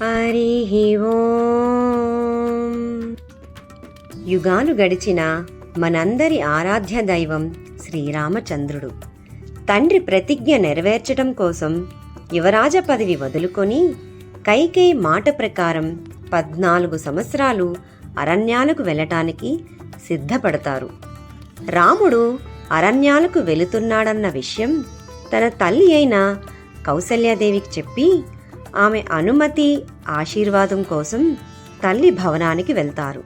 హరి ఓం. యుగాలు గడిచిన మనందరి ఆరాధ్య దైవం శ్రీరామచంద్రుడు. తండ్రి ప్రతిజ్ఞ నెరవేర్చటం కోసం యువరాజ పదవి వదులుకొని కైకేయి మాట ప్రకారం పద్నాలుగు సంవత్సరాలు అరణ్యాలకు వెళ్ళటానికి సిద్ధపడతారు. రాముడు అరణ్యాలకు వెళుతున్నాడన్న విషయం తన తల్లి అయిన కౌసల్యాదేవికి చెప్పి ఆమె అనుమతి ఆశీర్వాదం కోసం తల్లి భవనానికి వెళ్తారు.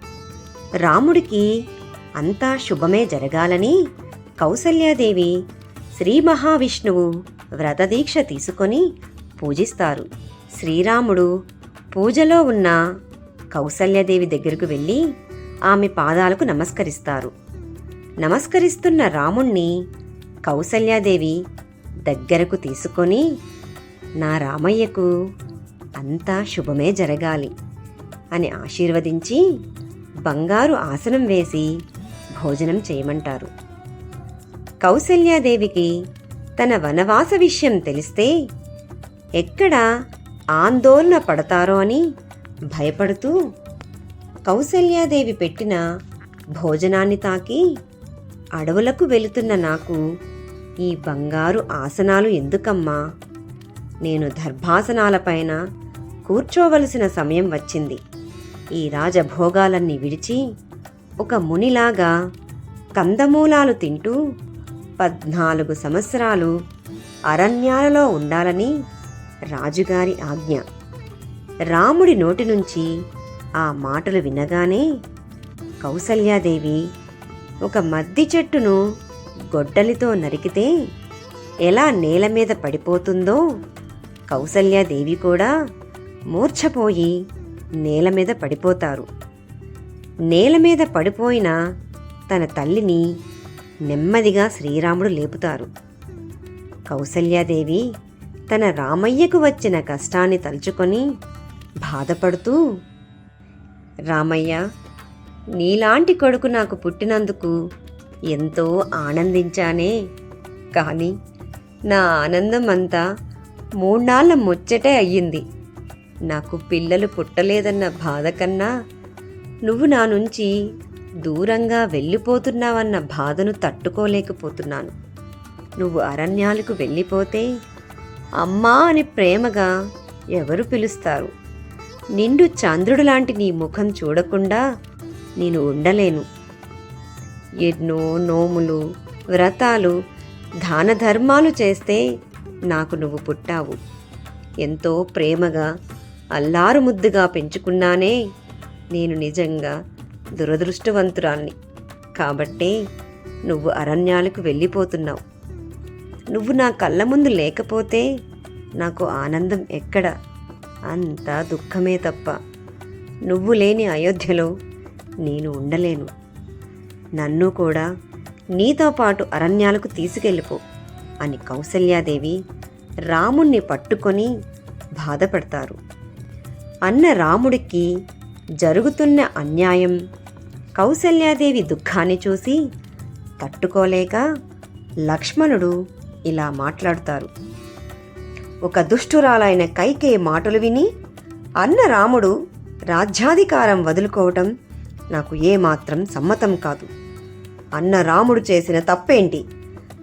రాముడికి అంతా శుభమే జరగాలని కౌసల్యాదేవి శ్రీ మహావిష్ణువు వ్రతదీక్ష తీసుకొని పూజిస్తారు. శ్రీరాముడు పూజలో ఉన్న కౌసల్యదేవి దగ్గరకు వెళ్ళి ఆమె పాదాలకు నమస్కరిస్తారు. నమస్కరిస్తున్న రాముణ్ణి కౌసల్యాదేవి దగ్గరకు తీసుకొని నా రామయ్యకు అంతా శుభమే జరగాలి అని ఆశీర్వదించి బంగారు ఆసనం వేసి భోజనం చేయమంటారు. కౌసల్యాదేవికి తన వనవాస విషయం తెలిస్తే ఎక్కడ ఆందోళన పడతారో అని భయపడుతూ కౌసల్యాదేవి పెట్టిన భోజనాన్ని తాకి అడవులకు వెళుతున్న నాకు ఈ బంగారు ఆసనాలు ఎందుకమ్మా? నేను దర్భాసనాలపైన కూర్చోవలసిన సమయం వచ్చింది. ఈ రాజభోగాలన్నీ విడిచి ఒక మునిలాగా కందమూలాలు తింటూ పద్నాలుగు సంవత్సరాలు అరణ్యాలలో ఉండాలని రాజుగారి ఆజ్ఞ. రాముడి నోటి నుంచి ఆ మాటలు వినగానే కౌసల్యాదేవి ఒక మద్ది చెట్టును గొడ్డలితో నరికితే ఎలా నేల మీద పడిపోతుందో కౌసల్యాదేవి కూడా మూర్ఛపోయి నేల మీద పడిపోతారు. నేల మీద పడిపోయిన తన తల్లిని నెమ్మదిగా శ్రీరాముడు లేపుతారు. కౌసల్యాదేవి తన రామయ్యకు వచ్చిన కష్టాన్ని తలుచుకొని బాధపడుతూ రామయ్య నీలాంటి కొడుకు నాకు పుట్టినందుకు ఎంతో ఆనందించానే. కానీ నా ఆనందం అంతా మూడ్నాళ్ళ ముచ్చటే అయ్యింది. నాకు పిల్లలు పుట్టలేదన్న బాధ కన్నా నువ్వు నా నుంచి దూరంగా వెళ్ళిపోతున్నావన్న బాధను తట్టుకోలేకపోతున్నాను. నువ్వు అరణ్యాలకు వెళ్ళిపోతే అమ్మా అని ప్రేమగా ఎవరు పిలుస్తారు? నిండు చంద్రుడు లాంటి నీ ముఖం చూడకుండా నేను ఉండలేను. ఎన్నో నోములు వ్రతాలు దాన ధర్మాలు చేస్తే నాకు నువ్వు పుట్టావు. ఎంతో ప్రేమగా అల్లారు ముద్దుగా పెంచుకున్నానే నేను నిజంగా దురదృష్టవంతురాల్ని. కాబట్టే నువ్వు అరణ్యాలకు వెళ్ళిపోతున్నావు. నువ్వు నా కళ్ళ ముందు లేకపోతే నాకు ఆనందం ఎక్కడ? అంతా దుఃఖమే తప్ప. నువ్వు లేని అయోధ్యలో నేను ఉండలేను. నన్ను కూడా నీతో పాటు అరణ్యాలకు తీసుకెళ్ళిపో. అని కౌసల్యాదేవి రాముణ్ణి పట్టుకొని బాధపడతారు. అన్న రాముడికి జరుగుతున్న అన్యాయం కౌసల్యాదేవి దుఃఖాన్ని చూసి తట్టుకోలేక లక్ష్మణుడు ఇలా మాట్లాడుతారు. ఒక దుష్టురాలైన కైకే మాటలు విని అన్న రాముడు రాజ్యాధికారం వదులుకోవటం నాకు ఏమాత్రం సమ్మతం కాదు. అన్న రాముడు చేసిన తప్పేంటి?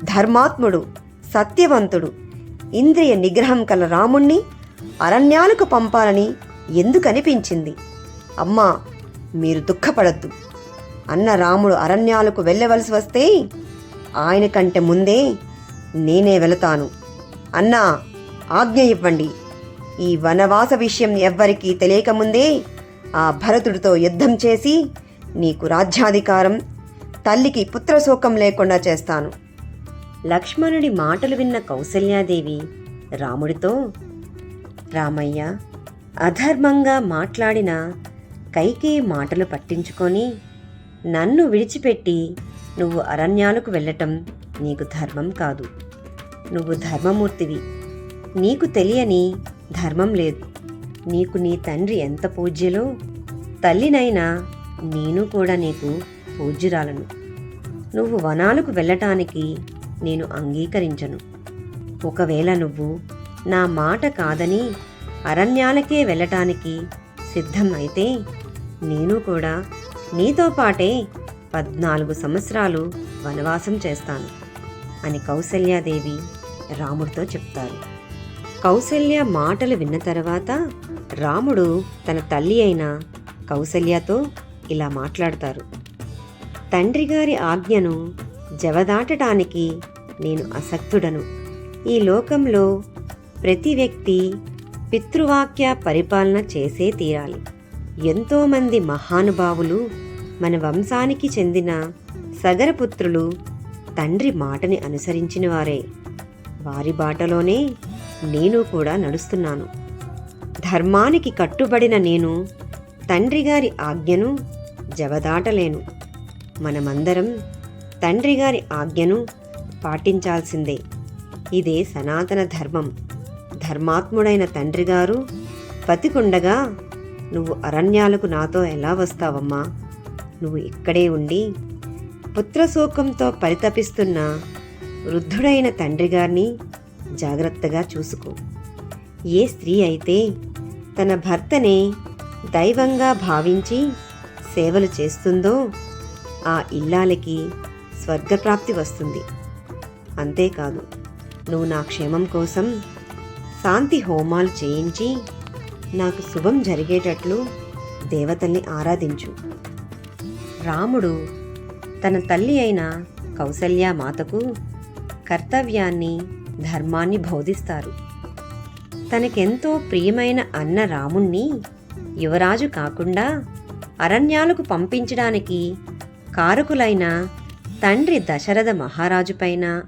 ధర్మాత్ముడు సత్యవంతుడు. ఇంద్రియ నిగ్రహం కల రాముణ్ణి అరణ్యాలకు పంపాలని ఎందుకనిపించింది? అమ్మా మీరు దుఃఖపడద్దు. అన్న రాముడు అరణ్యాలకు వెళ్ళవలసి వస్తే ఆయన కంటే ముందే నేనే వెళతాను. అన్నా ఆజ్ఞ ఇవ్వండి. ఈ వనవాస విషయం ఎవ్వరికీ తెలియకముందే ఆ భరతుడితో యుద్ధం చేసి నీకు రాజ్యాధికారం తల్లికి పుత్రశోకం లేకుండా చేస్తాను. లక్ష్మణుడి మాటలు విన్న కౌసల్యాదేవి రాముడితో రామయ్య అధర్మంగా మాట్లాడిన కైకే మాటలు పట్టించుకొని నన్ను విడిచిపెట్టి నువ్వు అరణ్యాలకు వెళ్ళటం నీకు ధర్మం కాదు. నువ్వు ధర్మమూర్తివి. నీకు తెలియని ధర్మం లేదు. నీకు నీ తండ్రి ఎంత పూజ్యులో తల్లినైనా నేను కూడా నీకు పూజ్యురాలను. నువ్వు వనాలకు వెళ్ళటానికి నేను అంగీకరించను. ఒకవేళ నువ్వు నా మాట కాదని అరణ్యాలకే వెళ్ళటానికి సిద్ధం అయితే నేను కూడా నీతో పాటే పద్నాలుగు సంవత్సరాలు వనవాసం చేస్తాను అని కౌసల్యాదేవి రాముడితో చెప్తారు. కౌసల్య మాటలు విన్న తర్వాత రాముడు తన తల్లి అయిన కౌసల్యతో ఇలా మాట్లాడతారు. తండ్రి గారి ఆజ్ఞను జవదాటడానికి నేను అసక్తుడను. ఈ లోకంలో ప్రతి వ్యక్తి పితృవాక్య పరిపాలన చేసే తీరాలి. ఎంతోమంది మహానుభావులు మన వంశానికి చెందిన సగరపుత్రులు తండ్రి మాటని అనుసరించిన వారే వారి బాటలోనే నేను కూడా నడుస్తున్నాను. ధర్మానికి కట్టుబడిన నేను తండ్రిగారి ఆజ్ఞను జవదాటలేను. మనమందరం తండ్రి గారి ఆజ్ఞను పాటించాల్సిందే. ఇదే సనాతన ధర్మం. ధర్మాత్ముడైన తండ్రి గారు బతికుండగా నువ్వు అరణ్యాలకు నాతో ఎలా వస్తావమ్మా? నువ్వు ఇక్కడే ఉండి పుత్రశోకంతో పరితపిస్తున్న వృద్ధుడైన తండ్రి గారిని జాగ్రత్తగా చూసుకో. ఏ స్త్రీ అయితే తన భర్తనే దైవంగా భావించి సేవలు చేస్తుందో ఆ ఇల్లాలకి స్వర్గప్రాప్తి వస్తుంది. అంతేకాదు నువ్వు నా క్షేమం కోసం శాంతి హోమాలు చేయించి నాకు శుభం జరిగేటట్లు దేవతల్ని ఆరాధించు. రాముడు తన తల్లి అయిన కౌసల్య మాతకు కర్తవ్యాన్ని ధర్మాన్ని బోధిస్తారు. తనకెంతో ప్రియమైన అన్న రాముణ్ణి యువరాజు కాకుండా అరణ్యాలకు పంపించడానికి కారకులైన తండ్రి దశరథ మహారాజు పైన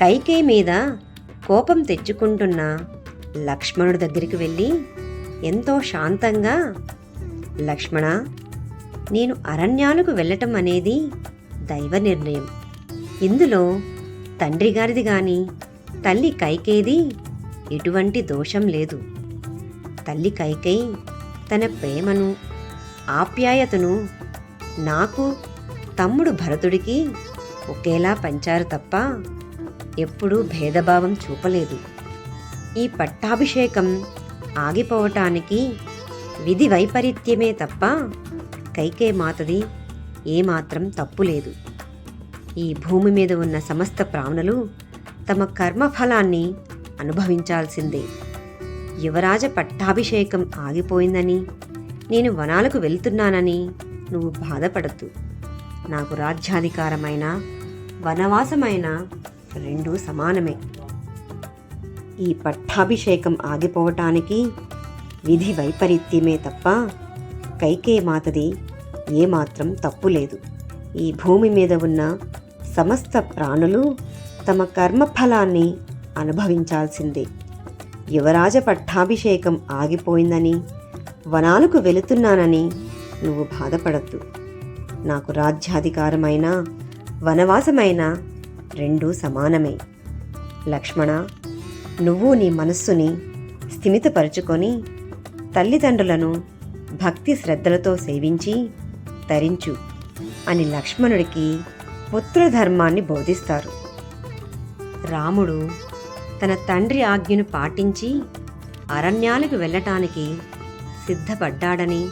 కైకే మీద కోపం తెచ్చుకుంటున్న లక్ష్మణుడి దగ్గరికి వెళ్ళి ఎంతో శాంతంగా లక్ష్మణ నేను అరణ్యాలకు వెళ్ళటం అనేది దైవ నిర్ణయం. ఇందులో తండ్రి గారిది కానీ తల్లి కైకేది ఎటువంటి దోషం లేదు. తల్లి కైకై తన ప్రేమను ఆప్యాయతను నాకు తమ్ముడు భరతుడికి ఒకేలా పంచారు తప్ప ఎప్పుడూ భేదభావం చూపలేదు. ఈ పట్టాభిషేకం ఆగిపోవటానికి విధి వైపరీత్యమే తప్ప కైకే మాతది ఏమాత్రం తప్పులేదు. ఈ భూమి మీద ఉన్న సమస్త ప్రాణులు తమ కర్మఫలాన్ని అనుభవించాల్సిందే. యువరాజ పట్టాభిషేకం ఆగిపోయిందని నేను వనాలకు వెళ్తున్నానని నువ్వు బాధపడద్దు. నాకు రాజ్యాధికారమైన వనవాసమైన రెండూ సమానమే. ఈ పట్టాభిషేకం ఆగిపోవటానికి విధి వైపరీత్యమే తప్ప కైకే మాతది ఏమాత్రం తప్పు లేదు. ఈ భూమి మీద ఉన్న సమస్త ప్రాణులు తమ కర్మఫలాన్ని అనుభవించాల్సిందే. యువరాజ పట్టాభిషేకం ఆగిపోయిందని వనాలకు వెళుతున్నానని నువ్వు బాధపడద్దు. నాకు రాజ్యాధికారమైన వనవాసమైన రెండూ సమానమే. లక్ష్మణ నువ్వు నీ మనస్సుని స్థిమితపరుచుకొని తల్లిదండ్రులను భక్తి శ్రద్ధలతో సేవించి తరించు అని లక్ష్మణుడికి పుత్రధర్మాన్ని బోధిస్తారు. రాముడు తన తండ్రి ఆజ్ఞను పాటించి అరణ్యాలకు వెళ్ళటానికి సిద్ధపడ్డాడని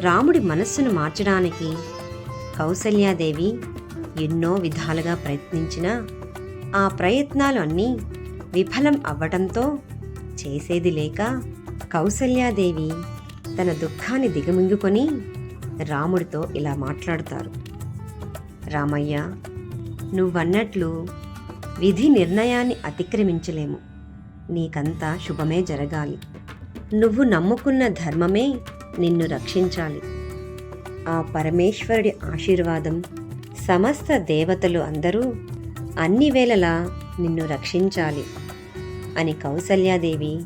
రాముడి మనస్సును మార్చడానికి కౌసల్యాదేవి ఎన్నో విధాలుగా ప్రయత్నించినా ఆ ప్రయత్నాలు అన్నీ విఫలం అవ్వటంతో చేసేది లేక కౌసల్యాదేవి తన దుఃఖాన్ని దిగమింగుకొని రాముడితో ఇలా మాట్లాడతారు. రామయ్య నువ్వన్నట్లు విధి నిర్ణయాన్ని అతిక్రమించలేము. నీకంతా శుభమే జరగాలి. నువ్వు నమ్ముకున్న ధర్మమే నిన్ను రక్షించాలి. ఆ పరమేశ్వరుడి ఆశీర్వాదం సమస్త దేవతలు అందరూ అన్ని వేళలా నిన్ను రక్షించాలి అని కౌసల్యాదేవి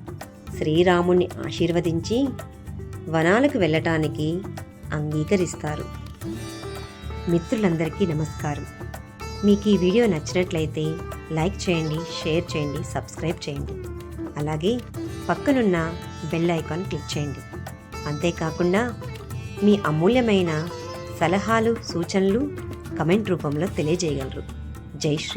శ్రీరాముణ్ణి ఆశీర్వదించి వనాలకు వెళ్ళటానికి అంగీకరిస్తారు. మిత్రులందరికీ నమస్కారం. మీకు ఈ వీడియో నచ్చినట్లయితే లైక్ చేయండి షేర్ చేయండి సబ్స్క్రైబ్ చేయండి. అలాగే పక్కనున్న బెల్ ఐకాన్ క్లిక్ చేయండి. అంతేకాకుండా మీ అమూల్యమైన సలహాలు సూచనలు కమెంట్ రూపంలో తెలియజేయగలరు. జై శ్రీ